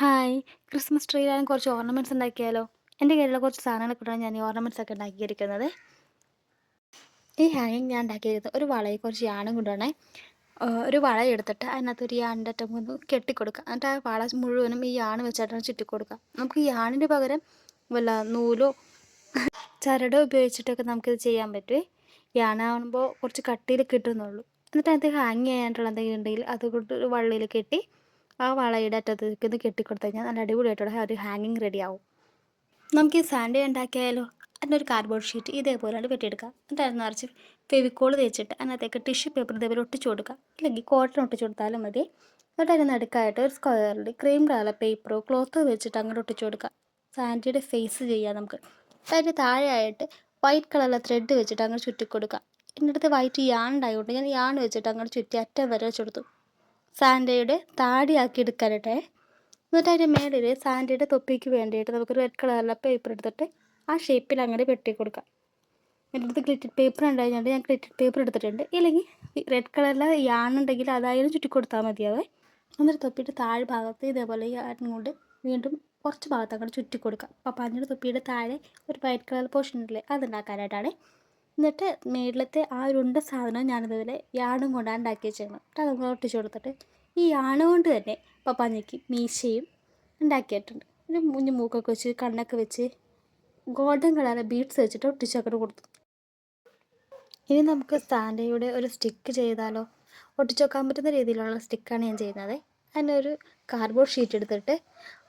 Hi. Christmas ട്രീയിലാണ് കുറച്ച് ornaments ഉണ്ടാക്കിയാലോ? എന്റെ കയ്യിലുള്ള കുറച്ച് സാധനങ്ങളൊക്കെ കൊണ്ടാണ് ഞാൻ ഈ ഓർണമെന്റ്സ് ഒക്കെ ഉണ്ടാക്കിയിരിക്കുന്നത്. ഈ ഹാങ്ങിങ് ഞാൻ ഉണ്ടാക്കിയിരിക്കുന്നത് ഒരു വളയെ കുറച്ച് യാണും കൊണ്ടാണ് ഒരു വള എടുത്തിട്ട് അതിനകത്ത് ഒരു യാണിന്റെ അറ്റം ഒന്ന് കെട്ടിക്കൊടുക്കുക. എന്നിട്ട് ആ വള മുഴുവനും ഈ യാണ് വെച്ചിട്ടാണ് ചുറ്റിക്കൊടുക്കുക. നമുക്ക് ഈ യാണിന്റെ പകരം വല്ല നൂലോ ചരടോ ഉപയോഗിച്ചിട്ടൊക്കെ നമുക്കിത് ചെയ്യാൻ പറ്റുമേ യാണാകുമ്പോൾ കുറച്ച് കട്ടിയിൽ കിട്ടുന്നുള്ളൂ. എന്നിട്ട് അതിനകത്ത് ഹാങ് ചെയ്യാനായിട്ടുള്ള എന്തെങ്കിലും ഉണ്ടെങ്കിൽ അതുകൊണ്ട് ഒരു വള്ളിയിൽ കെട്ടി ആ വളയുടെ അറ്റത്തേക്ക് ഇത് കെട്ടിക്കൊടുത്തു. കഴിഞ്ഞാൽ നല്ല അടിപൊളിയായിട്ടുള്ള ഒരു ഹാങ്ങിങ് റെഡി ആവും. നമുക്ക് ഈ സാൻഡ് ഉണ്ടാക്കിയാലോ? അതിനൊരു കാർഡ്ബോർഡ് ഷീറ്റ് ഇതേപോലെ വെട്ടിയെടുക്കുക. എന്നിട്ട് അത് നിറച്ച് ഫെവിക്കോൾ തേച്ചിട്ട് അതിനകത്തേക്ക് ടിഷ്യൂ പേപ്പർ ഇതേപോലെ ഒട്ടിച്ചു കൊടുക്കുക. അല്ലെങ്കിൽ കോട്ടൺ ഒട്ടിച്ചു കൊടുത്താലും മതി. എന്നിട്ട് അതിന് നടുക്കായിട്ട് ഒരു സ്ക്വയറിൽ ക്രീം കളർ പേപ്പറോ ക്ലോത്തോ വെച്ചിട്ട് അങ്ങോട്ട് ഒട്ടിച്ചു കൊടുക്കുക. സാൻഡിയുടെ ഫേസ് ചെയ്യാം നമുക്ക്. അതിന്റെ താഴെയായിട്ട് വൈറ്റ് കളറിലെ ത്രെഡ് വെച്ചിട്ട് അങ്ങോട്ട് ചുറ്റി കൊടുക്കുക. എന്റെ അടുത്ത് വൈറ്റ് യാൺ ഉണ്ടായതുകൊണ്ട് ഞാൻ യാൺ വെച്ചിട്ട് അങ്ങോട്ട് ചുറ്റി അറ്റം വരെ വെച്ചെടുത്തു സാൻഡയുടെ താടിയാക്കി എടുക്കാനായിട്ടേ എന്നിട്ട് അതിന്റെ മേളിൽ സാൻഡയുടെ തൊപ്പിക്ക് വേണ്ടിയിട്ട് നമുക്കൊരു റെഡ് കളറിലെ പേപ്പർ എടുത്തിട്ട് ആ ഷേപ്പിൽ അങ്ങനെ വെട്ടി കൊടുക്കാം. എന്റെ അടുത്ത് ഗ്ലിറ്റഡ് പേപ്പർ ഉണ്ടായതുകൊണ്ട് ഞാൻ ഗ്ലിറ്റഡ് പേപ്പർ എടുത്തിട്ടുണ്ട്. ഇല്ലെങ്കിൽ റെഡ് കളറിലെ യാണുണ്ടെങ്കിൽ അതായാലും ചുറ്റി കൊടുത്താൽ മതിയാവേ. എന്നിട്ട് തൊപ്പിയുടെ താഴെ ഭാഗത്ത് ഇതേപോലെ യാൺ കൊണ്ട് വീണ്ടും കുറച്ച് ഭാഗത്ത് അങ്ങോട്ട് ചുറ്റി കൊടുക്കാം. പപ്പാഞ്ഞയുടെ തൊപ്പിയുടെ താഴെ ഒരു വൈറ്റ് കളർ പോർഷൻ ഉണ്ടല്ലേ അതുണ്ടാക്കാനായിട്ടാണ് എന്നിട്ട് മേളിലത്തെ ആ ഉരുണ്ട സാധനം ഞാനിതുപോലെ യാണും കൊണ്ടാണ് ഉണ്ടാക്കി വെച്ചേക്കണം എന്നിട്ട് അതൊക്കെ ഒട്ടിച്ചു കൊടുത്തിട്ട് ഈ യാണ കൊണ്ട് തന്നെ പപ്പാഞ്ഞയ്ക്ക് മീശയും ഉണ്ടാക്കിയിട്ടുണ്ട്. ഒരു മുഞ്ഞ് മൂക്കൊക്കെ വെച്ച് കണ്ണൊക്കെ വെച്ച് ഗോൾഡൻ കളർ ബീഡ്സ് വെച്ചിട്ട് ഒട്ടിച്ചൊക്കെ കൊടുത്തു. ഇനി നമുക്ക് സാൻഡയുടെ ഒരു സ്റ്റിക്ക് ചെയ്താലോ? ഒട്ടിച്ചു വെക്കാൻ പറ്റുന്ന രീതിയിലുള്ള സ്റ്റിക്കാണ് ഞാൻ ചെയ്യുന്നത്. അതിനൊരു കാർഡ്ബോർഡ് ഷീറ്റ് എടുത്തിട്ട്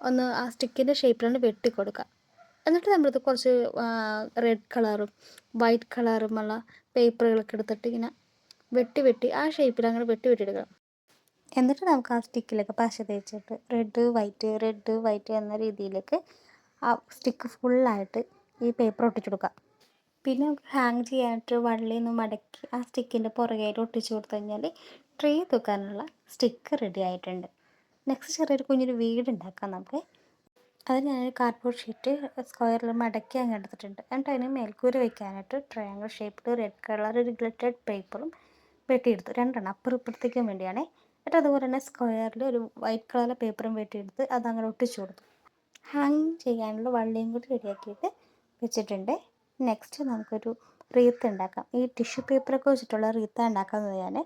ഒന്ന് ആ സ്റ്റിക്കിന്റെ ഷേപ്പിലാണ് വെട്ടി കൊടുക്കുക. എന്നിട്ട് നമ്മളിത് കുറച്ച് റെഡ് കളറും വൈറ്റ് കളറുമുള്ള പേപ്പറുകളൊക്കെ എടുത്തിട്ട് ഇങ്ങനെ വെട്ടി വെട്ടി ആ ഷേപ്പിൽ അങ്ങനെ വെട്ടി വെട്ടി വെട്ടിയെടുക്കണം. എന്നിട്ട് നമുക്ക് ആ സ്റ്റിക്കിലൊക്കെ പശ തേച്ചിട്ട് റെഡ് വൈറ്റ് റെഡ് വൈറ്റ് എന്ന രീതിയിലേക്ക് ആ സ്റ്റിക്ക് ഫുള്ളായിട്ട് ഈ പേപ്പർ ഒട്ടിച്ചു കൊടുക്കുക. പിന്നെ നമുക്ക് ഹാങ് ചെയ്യാനായിട്ട് വള്ളിയിൽ നിന്ന് മടക്കി ആ സ്റ്റിക്കിന്റെ പുറകേൽ ഒട്ടിച്ചു കൊടുത്തു കഴിഞ്ഞാൽ ട്രീ തൂക്കാനുള്ള സ്റ്റിക്ക് റെഡി ആയിട്ടുണ്ട്. നെക്സ്റ്റ് ചെറിയൊരു കുഞ്ഞൊരു വീട് ഉണ്ടാക്കാം നമുക്ക്. അത് ഞാനൊരു കാർഡ്ബോർഡ് ഷീറ്റ് സ്ക്വയറിൽ മടക്കി അങ്ങ് എടുത്തിട്ടുണ്ട്. എന്നിട്ട് അതിന് മേൽക്കൂര വയ്ക്കാനായിട്ട് ട്രയാങ്കിൾ ഷേപ്പിൽ റെഡ് കളർ ഒരു ഗ്ലിറ്റഡ് പേപ്പറും വെട്ടിയെടുത്തു. രണ്ടെണ്ണം അപ്പുറം ഇപ്പുറത്തേക്കും വേണ്ടിയാണേ. എന്നിട്ട് അതുപോലെ തന്നെ സ്ക്വയറിൽ ഒരു വൈറ്റ് കളറിലെ പേപ്പറും വെട്ടിയെടുത്ത് അത് അങ്ങനെ ഒട്ടിച്ചു കൊടുത്തു. ഹാങ് ചെയ്യാനുള്ള വള്ളിയും കൂടി റെഡിയാക്കിയിട്ട് വെച്ചിട്ടുണ്ട്. നെക്സ്റ്റ് നമുക്കൊരു റീത്ത് ഉണ്ടാക്കാം. ഈ ടിഷ്യൂ പേപ്പറൊക്കെ വെച്ചിട്ടുള്ള റീത്ത ഉണ്ടാക്കാമെന്ന് ഞാൻ.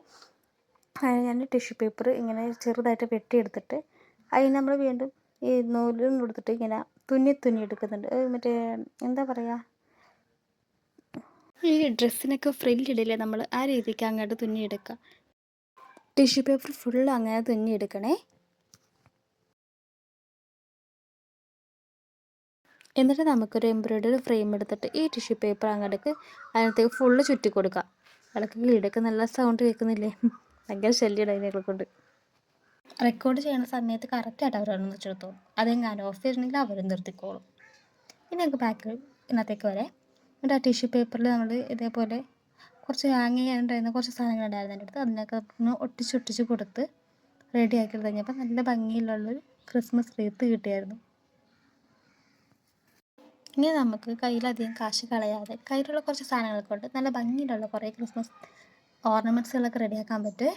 ഞാൻ ടിഷ്യൂ പേപ്പർ ഇങ്ങനെ ചെറുതായിട്ട് വെട്ടിയെടുത്തിട്ട് അതിന് നമ്മൾ വീണ്ടും ഈ നൂലും കൊടുത്തിട്ട് ഇങ്ങനെ തുന്നി തുന്നി എടുക്കുന്നുണ്ട്. മറ്റേ എന്താ പറയുക ഈ ഡ്രസ്സിനൊക്കെ ഫ്രില്ലിടില്ലേ നമ്മൾ ആ രീതിക്ക് അങ്ങോട്ട് തുന്നിയെടുക്കുക ടിഷ്യൂ പേപ്പർ ഫുൾ അങ്ങനെ തുന്നിയെടുക്കണേ എന്നിട്ട് നമുക്കൊരു എംബ്രോയ്ഡറി ഫ്രെയിം എടുത്തിട്ട് ഈ ടിഷ്യൂ പേപ്പർ അങ്ങോട്ടേക്ക് അതിനകത്തേക്ക് ഫുള്ള് ചുറ്റി കൊടുക്കാം. ഇടയ്ക്ക് കിളിയുടെയൊക്കെ നല്ല സൗണ്ട് കേൾക്കുന്നില്ലേ? ഭയങ്കര ശല്യം അതിനെ കൊണ്ട് റെക്കോർഡ് ചെയ്യുന്ന സമയത്ത് കറക്റ്റായിട്ട് അവരൊന്നും വെച്ചെടുത്തോളും അതെങ്ങാനും ഓഫ് ചെയ്തിട്ടുണ്ടെങ്കിൽ അവരും നിർത്തിക്കോളും. ഇനി നമുക്ക് ബാക്കിൽ ഇന്നത്തേക്ക് വരെ എന്നിട്ട് ആ ടിഷ്യൂ പേപ്പറിൽ നമ്മൾ ഇതേപോലെ കുറച്ച് ഹാങ് ചെയ്യാനുണ്ടായിരുന്ന കുറച്ച് സാധനങ്ങൾ ഉണ്ടായിരുന്നു എന്റെ അടുത്ത്. അതിനൊക്കെ ഒന്ന് ഒട്ടിച്ചൊട്ടിച്ച് കൊടുത്ത് റെഡി ആക്കി കഴിഞ്ഞപ്പോൾ നല്ല ഭംഗിയിലുള്ളൊരു ക്രിസ്മസ് റീത്ത് കിട്ടിയായിരുന്നു. ഇനി നമുക്ക് കയ്യിലധികം കാശ് കളയാതെ കയ്യിലുള്ള കുറച്ച് സാധനങ്ങൾ കൊണ്ട് നല്ല ഭംഗിയിലുള്ള കുറേ ക്രിസ്മസ് ഓർണമെന്റ്സുകളൊക്കെ റെഡിയാക്കാൻ പറ്റുമേ